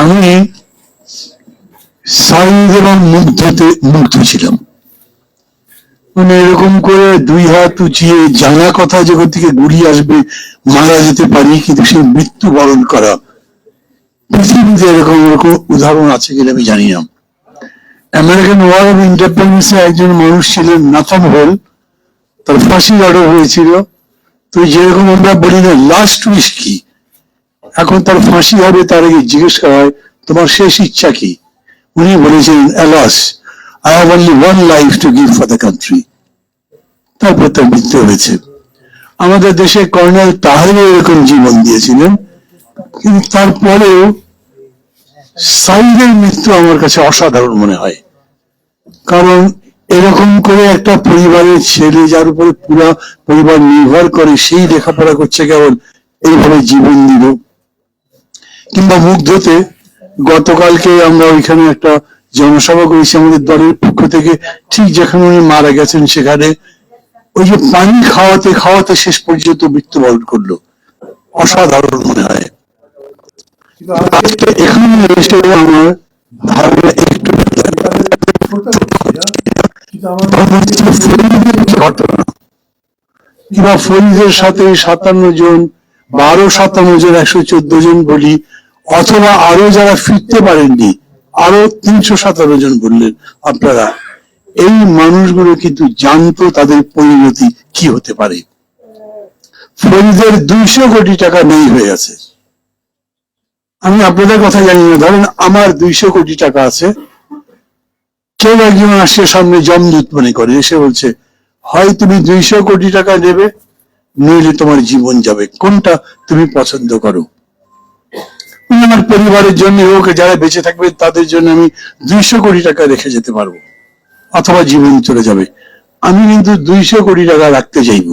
আমি সাইদ এবং মুগ্ধতে মুগ্ধ ছিলাম। মানে এরকম করে দুই হাত উঁচিয়ে জানা কথা থেকে গুড়িয়ে আসবে, মারা যেতে পারি, কিন্তু মৃত্যু বরণ করা। পৃথিবীতে এরকম এরকম উদাহরণ আছে কিনা আমি জানি না। আমেরিকান ওয়ার অফ ইন্ডিপেন্ডেন্সে একজন মানুষ ছিলেন নাথন হোল। তার ফাঁসি অর্ডার হয়েছিল। তো যেরকম আমরা বলি না লাস্ট উইশ কি? এখন তার ফাঁসি হবে, তার আগে জিজ্ঞেস করা হয়, তোমার শেষ ইচ্ছা কি? উনি বলেছিলেন alas I have only one life to give for the country তারপর তার মৃত্যু হয়েছে। আমাদের দেশে কর্নেল তাহারও এরকম জীবন দিয়েছিলেন, কিন্তু তারপরেও সাইদের মৃত্যু আমার কাছে অসাধারণ মনে হয়। কারণ এরকম করে একটা পরিবারের ছেলে যার উপরে পুরো পরিবার নির্ভর করে, সেই লেখাপড়া করছে কেবল এইভাবে জীবন দিল। কিংবা মুগ্ধতে গতকালকে আমরা ওইখানে একটা জনসভা করেছি আমাদের দলের পক্ষ থেকে, ঠিক যেখানে উনি মারা গেছেন সেখানে। ওই যে পানি খাওয়াতে খাওয়াতে শেষ পর্যন্ত মৃত্যুবরণ করল। অসাধারণ মনে হয়। এখানে আমার ধারণা একটু কিংবা ফরিদের সাথে সাতান্ন জন, বারো সাতান্ন জন, একশো চোদ্দ জন বলি, অথবা আরও যারা ফিরতে পারেননি, আরও তিনশো সাতান্ন জন বললেন আপনারা। এই মানুষগুলো কিন্তু জানতো তাদের পরিণতি কি হতে পারে। ফরিদের দুইশো কোটি টাকা নেই হয়ে আছে। আমি আপনাদের কথা জানি না। ধরেন আমার দুইশো কোটি টাকা আছে। কেউ একজন আসছে সামনে জমদূত মনে করে, এসে বলছে, হয় তুমি দুইশো কোটি টাকা নেবে, নইলে তোমার জীবন যাবে। কোনটা তুমি পছন্দ করো? আমার পরিবারের জন্য হোক যারা বেঁচে থাকবে, তাদের জন্য আমি দুইশো কোটি টাকা রেখে যেতে পারব, অথবা জীবন চলে যাবে। আমি কিন্তু দুইশো কোটি টাকা রাখতে চাইব।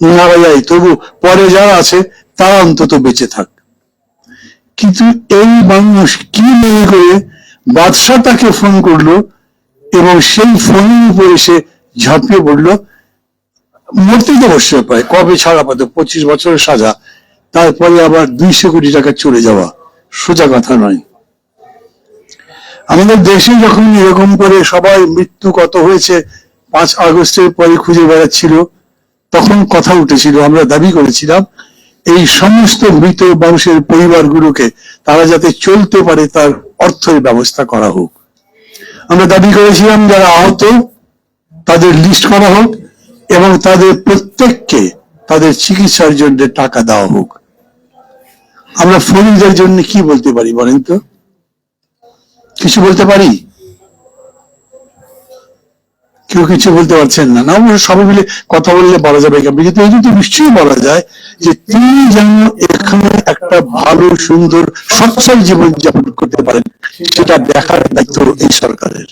না যাই তবু পরে যারা আছে তারা অন্তত বেঁচে থাক। কিন্তু এই মানুষ কি মনে করে, বাদশাহ তাকে ফোন করল এবং সেই ফোনের উপরে সে ঝাঁপিয়ে পড়ল। মরতে তো অবশ্যই পায়। কবে ছাড়া পাতো? পঁচিশ বছরের সাজা। তারপরে আবার দুইশো কোটি টাকা চলে যাওয়া। সোজা কথা নয়। আমাদের দেশে যখন এরকম করে সবাই মৃত্যু কত হয়েছে, পাঁচ আগস্টের পরে খুঁজে বেড়াচ্ছিল, তখন কথা উঠেছিল। আমরা দাবি করেছিলাম, এই সমস্ত মৃত মানুষের পরিবারগুলোকে তারা যাতে চলতে পারে, তার অর্থের ব্যবস্থা করা হোক। আমরা দাবি করেছিলাম যারা আহত, তাদের লিস্ট করা হোক এবং তাদের প্রত্যেককে তাদের চিকিৎসার জন্য টাকা দেওয়া হোক। আমরা ফরিদের জন্য কি বলতে পারি বলেন তো? কিছু বলতে পারি? কেউ কিছু বলতে পারছেন না। না অবশ্য সবাই মিলে কথা বললে বলা যাবে কেমন? কিন্তু এই তো নিশ্চয়ই বলা যায় যে তিনি যেন এখানে একটা ভালো সুন্দর সচ্ছল জীবন যাপন করতে পারেন সেটা দেখার দায়িত্ব এই সরকারের।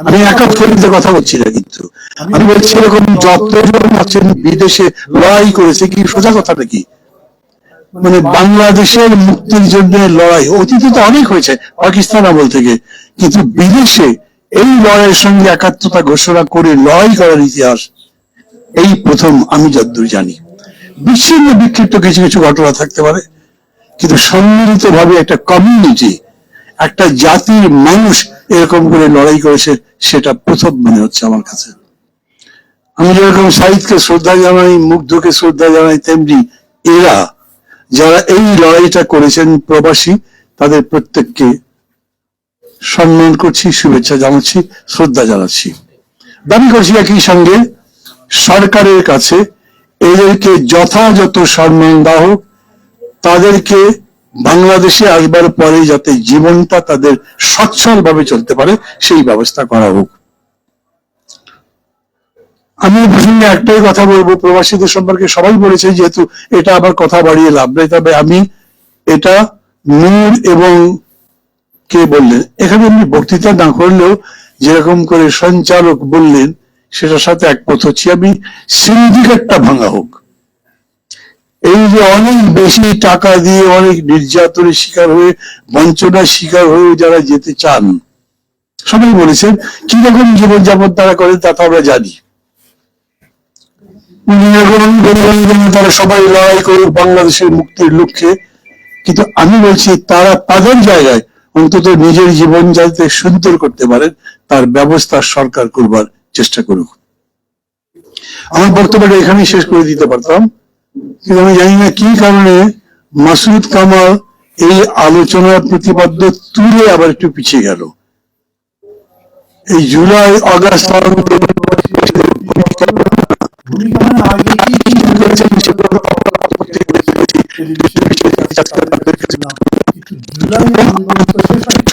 আমি একা ফরিদের কথা বলছি না কিন্তু। আমি বলছি এরকম যতজন আছেন বিদেশে লড়াই করেছে কি সোজা কথা নাকি? মানে বাংলাদেশের মুক্তির জন্য লড়াই অতীতে তো অনেক হয়েছে পাকিস্তান আমল থেকে। কিন্তু বিদেশে এই লড়াইয়ের সঙ্গে একাত্মতা ঘোষণা করে লড়াই করার ইতিহাস, এই প্রথম আমি যতদূর জানি। বিচ্ছিন্ন বিক্ষিপ্ত কিছু কিছু ঘটনা থাকতে পারে, কিন্তু সম্মিলিত ভাবে একটা কমিউনিটি একটা জাতির মানুষ এরকম করে লড়াই করেছে, সেটা প্রথম মনে হচ্ছে আমার কাছে। আমি যেরকম সাহিদকে শ্রদ্ধা জানাই, মুগ্ধকে শ্রদ্ধা জানাই, তেমনি এরা, যারা এই লড়াইটা করেছেন প্রবাসী, তাদের প্রত্যেককে সম্মান করছি, শুভেচ্ছা জানাচ্ছি, শ্রদ্ধা জানাচ্ছি। দাবি করছি একই সঙ্গে, সরকারের কাছে এদেরকে যথাযথ সম্মান দেওয়া হোক তাদেরকে বাংলাদেশে আসবার পরে যাতে জীবনটা তাদের সচ্ছল ভাবে চলতে পারে, সেই ব্যবস্থা করা হোক। আমি প্রসঙ্গে একটাই কথা বলব, প্রবাসীদের সম্পর্কে সবাই বলেছে, যেহেতু এটা আবার কথা বাড়িয়ে লাভ নেই, তবে আমি এটা নূর এবং কে বললেন? এখানে এমনি বক্তৃতা না করলেও যেরকম করে সঞ্চালক বললেন, সেটার সাথে একমত হচ্ছি আমি, সিন্ডিকেটটা ভাঙা হোক। এই যে অনেক বেশি টাকা দিয়ে অনেক নির্যাতনের শিকার হয়ে, বঞ্চনার শিকার হয়ে যারা যেতে চান, সবাই বলেছেন কি রকম জীবনযাপন তারা করেন তা তো আমরা জানি। তারা সবাই লড়াই করুক বাংলাদেশের মুক্তির লক্ষ্যে, কিন্তু আমি বলছি তারা তাদের জায়গায় অন্তত নিজের জীবন যাতে সুন্দর করতে পারেন, তার ব্যবস্থা সরকার করবার চেষ্টা করুক। আমার বক্তব্যটা এখানেই শেষ করে দিতে পারতাম, কিন্তু আমি জানি না কি কারণে মাসুদ কামাল এই আলোচনার প্রতিপাদ্য তুলে আবার একটু পিছিয়ে গেল। এই জুলাই, অগাস্ট জুলাই আন্দোলন তো শেষ হয়নি।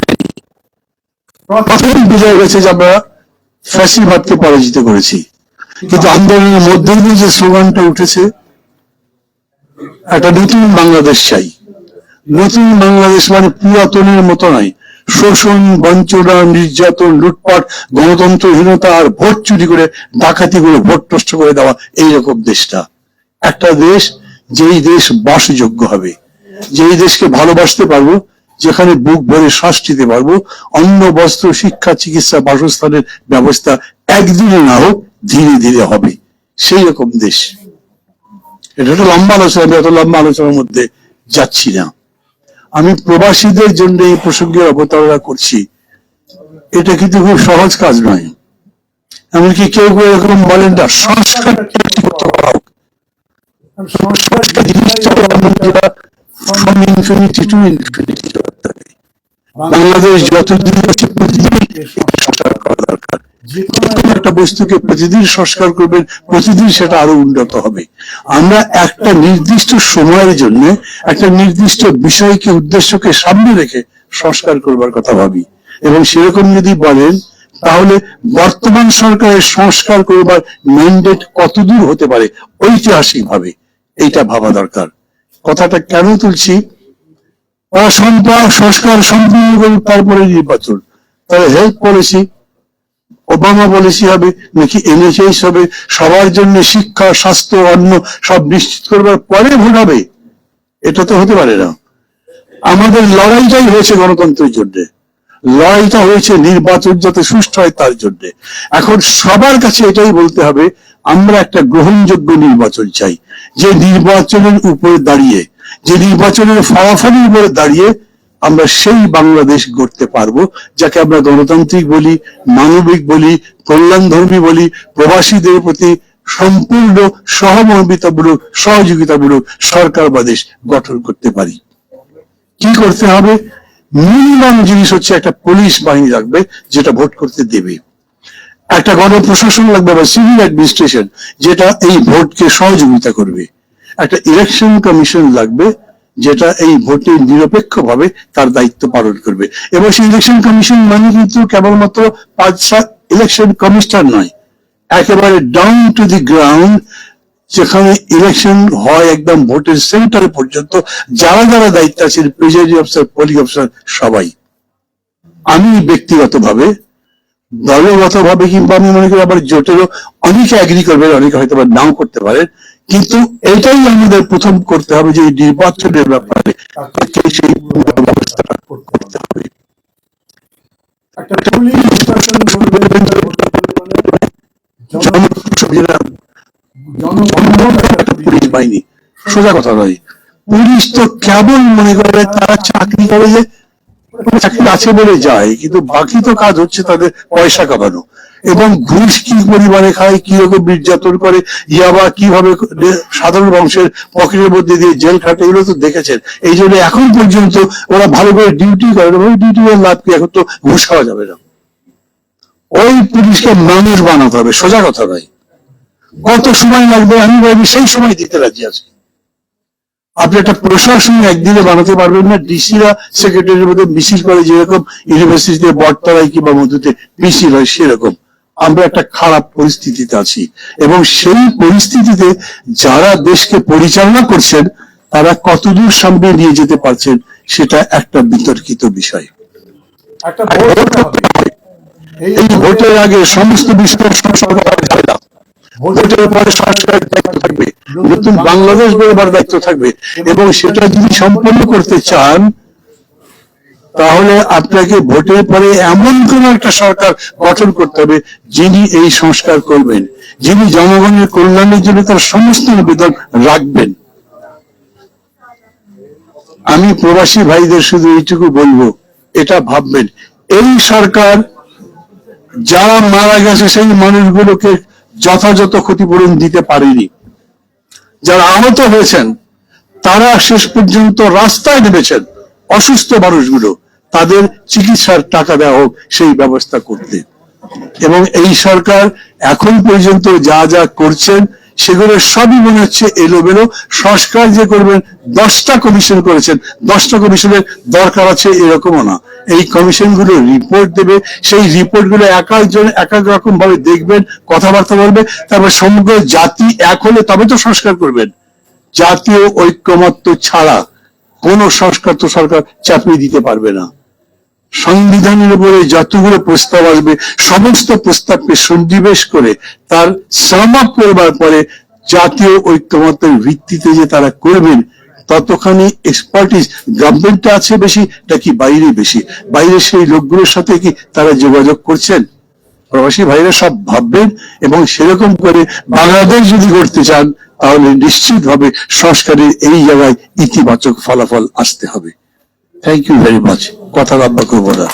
প্রথম বিজয় হয়েছে যে আমরা ফ্যাসিবাদকে পরাজিত করেছি। কিন্তু আন্দোলনের মধ্যে দিয়ে যে স্লোগানটা উঠেছে, একটা নতুন বাংলাদেশ চাই। নতুন বাংলাদেশ মানে পুরাতনের মতো নয়। শোষণ, বঞ্চনা, নির্যাতন, লুটপাট, গণতন্ত্রহীনতা আর ভোট চুরি করে ডাকাতি করে ভোট নষ্ট করে দেওয়া এইরকম দেশটা। একটা দেশ, যেই দেশ বাসযোগ্য হবে। যেই দেশকে ভালোবাসতে পারব যেখানে বুক ভরে শ্বাস নিতে পারব অন্ন বস্ত্র, শিক্ষা, চিকিৎসা, বাসস্থানের ব্যবস্থা একদিনে না হোক ধীরে ধীরে হবে। সেই রকম দেশ। এটা একটা লম্বা আলোচনা, আমি এত লম্বা আলোচনার মধ্যে যাচ্ছি না। আমি প্রবাসীদের জন্য এই প্রসঙ্গের অবতারণা করছি। এটা কিন্তু খুব সহজ কাজ নয়। এমনকি কেউ কেউ এরকম বলেন না, সংস্কার সংস্কার জিনিসটা infinity to infinity করতে হবে। বাংলাদেশ যতদিন আছে প্রতিদিন সংস্কার করা দরকার। একটা বস্তুকে প্রতিদিন সংস্কার করবেন প্রতিদিন সেটা আরও উন্নত হবে। আমরা একটা নির্দিষ্ট সময়ের জন্য একটা নির্দিষ্ট বিষয়কে উদ্দেশ্যকে সামনে রেখে সংস্কার করবার কথা ভাবি। এবং সেরকম যদি বলেন তাহলে বর্তমান সরকারের সংস্কার করবার ম্যান্ডেট কতদূর হতে পারে ঐতিহাসিক ভাবে এইটা ভাবা দরকার। কথাটা কেন তুলছি? ওরা সংস্কার সম্পূর্ণ করুক, তারপরে নির্বাচন। তাহলে হেলথ পলিসি ওবামা পলিসি হবে, নাকি এনএচএস হবে, সবার জন্য শিক্ষা, স্বাস্থ্য, অন্ন, সব নিশ্চিত করবার পরে ভোট হবে? এটা তো হতে পারে না। আমাদের লড়াইটাই হয়েছে গণতন্ত্রের জন্য। লড়াইটা হয়েছে নির্বাচন যাতে সুষ্ঠু হয় তার জন্য। এখন সবার কাছে এটাই বলতে হবে, আমরা একটা গ্রহণযোগ্য নির্বাচন চাই। যে নির্বাচনের উপরে দাঁড়িয়ে যে নির্বাচনের ফলাফলের উপরে দাঁড়িয়ে আমরা সেই বাংলাদেশ গড়তে পারব, যাকে আমরা গণতান্ত্রিক বলি, মানবিক বলি, কল্যাণধর্মী বলি, প্রবাসীদের প্রতি সম্পূর্ণ সহমর্মিতামূলক সহযোগিতামূলক সরকার বা দেশ গঠন করতে পারি। কি করতে হবে? মিনিমাম জিনিস হচ্ছে একটা পুলিশ বাহিনী রাখবে যেটা ভোট করতে দেবে। একটা গণপ্রশাসন লাগবে বা সিভিল অ্যাডমিনিস্ট্রেশন, যেটা এই ভোটকে সহযোগিতা করবে। একটা ইলেকশন কমিশন লাগবে, যেটা এই ভোটে নিরপেক্ষভাবে তার দায়িত্ব পালন করবে। এবং সেই ইলেকশন কমিশন মানে কিন্তু কেবলমাত্র পাঁচ, সাত ইলেকশন কমিশনার নয়, একেবারে ডাউন টু দি গ্রাউন্ড যেখানে ইলেকশন হয় একদম ভোটের সেন্টার পর্যন্ত, যারা যারা দায়িত্ব আছেন প্রেজারি অফিসার পোলিং অফিসার সবাই। আমি ব্যক্তিগতভাবে, দলগতভাবে কিংবা আমি মনে করি আবার জোটেরও অনেকে অ্যাগ্রি করবেন, অনেকে হয়তো নাও করতে পারেন কিন্তু এটাই আমাদের প্রথম করতে হবে যে নির্বাচনের ব্যাপারে সেই ব্যবস্থাটা করতে হবে। একটা পুলিশ প্রশাসন পুলিশ বাহিনী। সোজা কথা নয়। পুলিশ তো কেবল মনে করে তারা চাকরি করে যে আছে বলে যায়, কিন্তু বাকি তো কাজ হচ্ছে তাদের পয়সা কামানো। এবং ঘুষ কি পরিমাণে খায়, কি রকম নির্যাতন করে ইয়াবা কীভাবে সাধারণ বংশের পকেটের মধ্যে দিয়ে জেল খাটে, এগুলো তো দেখেছেন। এই জন্য এখন পর্যন্ত ওরা ভালো করে ডিউটি করে। ওই ডিউটি লাভ কি, এখন তো ঘুষ খাওয়া যাবে না। ওই পুলিশকে মানুষ বানাতে হবে, সোজা কথা নয়। কত সময় লাগবে আমি ভাবি, সেই সময় দিতে রাজি আছি। আপনি একটা প্রশাসন একদিনে বানাতে পারবেন না ডিসিরা সেক্রেটারির মধ্যে মিছিল করে যেরকম ইউনিভার্সিটিতে বটতলায় কিংবা মধুতে মিছিল হয় সেরকম। আমরা একটা খারাপ পরিস্থিতিতে আছি এবং সেই পরিস্থিতিতে যারা দেশকে পরিচালনা করছেন তারা কতদূর সামনে নিয়ে যেতে পারছেন সেটা একটা বিতর্কিত বিষয়। এই ভোটের আগে সমস্ত বিষয় না নতুন বাংলাদেশ গড়বার দায়িত্ব থাকবে, এবং সেটা যদি সম্পন্ন করতে চান, তাহলে আপনাকে ভোটের পরে এমন কোন একটা সরকার গঠন করতে হবে যিনি এই সংস্কার করবেন, যিনি জনগণের কল্যাণের জন্য তার সমস্ত নিবেদন রাখবেন। আমি প্রবাসী ভাইদের শুধু এইটুকু বলব, এটা ভাববেন, এই সরকার যারা মারা গেছে সেই মানুষগুলোকে যথাযথ ক্ষতিপূরণ দিতে পারেনি। যারা আহত হয়েছেন, তারা শেষ পর্যন্ত রাস্তায় নেমেছেন। অসুস্থ মানুষগুলো, তাদের চিকিৎসার টাকা দেওয়া হোক, সেই ব্যবস্থা করতে। এবং এই সরকার এখন পর্যন্ত যা যা করছেন সেগুলো সবই মনে হচ্ছে এলোমেলো। সংস্কার যে করবেন, দশটা কমিশন করেছেন, দশটা কমিশনের দরকার আছে এরকমও না। এই কমিশনগুলো রিপোর্ট দেবে, সেই রিপোর্টগুলো এক একজন, এক এক রকম ভাবে দেখবেন, কথাবার্তা বলবে, তারপর সমগ্র জাতি এক হলে তবে তো সংস্কার করবেন। জাতীয় ঐক্যমত্য ছাড়া কোন সংস্কার তো সরকার চাপিয়ে দিতে পারবে না। সংবিধানের উপরে যতগুলো প্রস্তাব আসবে, সমস্ত প্রস্তাবকে সন্নিবেশ করে তার সাম আপ করবার পরে জাতীয় ঐক্যমত্যের ভিত্তিতে যে তারা করবেন, ততখানি এক্সপার্টিস গভর্নমেন্টে আছে বেশি নাকি বাইরে বেশি? বাইরে সেই লোকগুলোর সাথে কি তারা যোগাযোগ করছেন? প্রবাসী ভাইরা সব ভাববেন এবং সেরকম করে বাংলাদেশ যদি করতে চান, তাহলে নিশ্চিতভাবে সংস্কারের এই জায়গায় ইতিবাচক ফলাফল আসতে হবে। থ্যাংক ইউ ভেরি মাচ কথা লম্বা করব না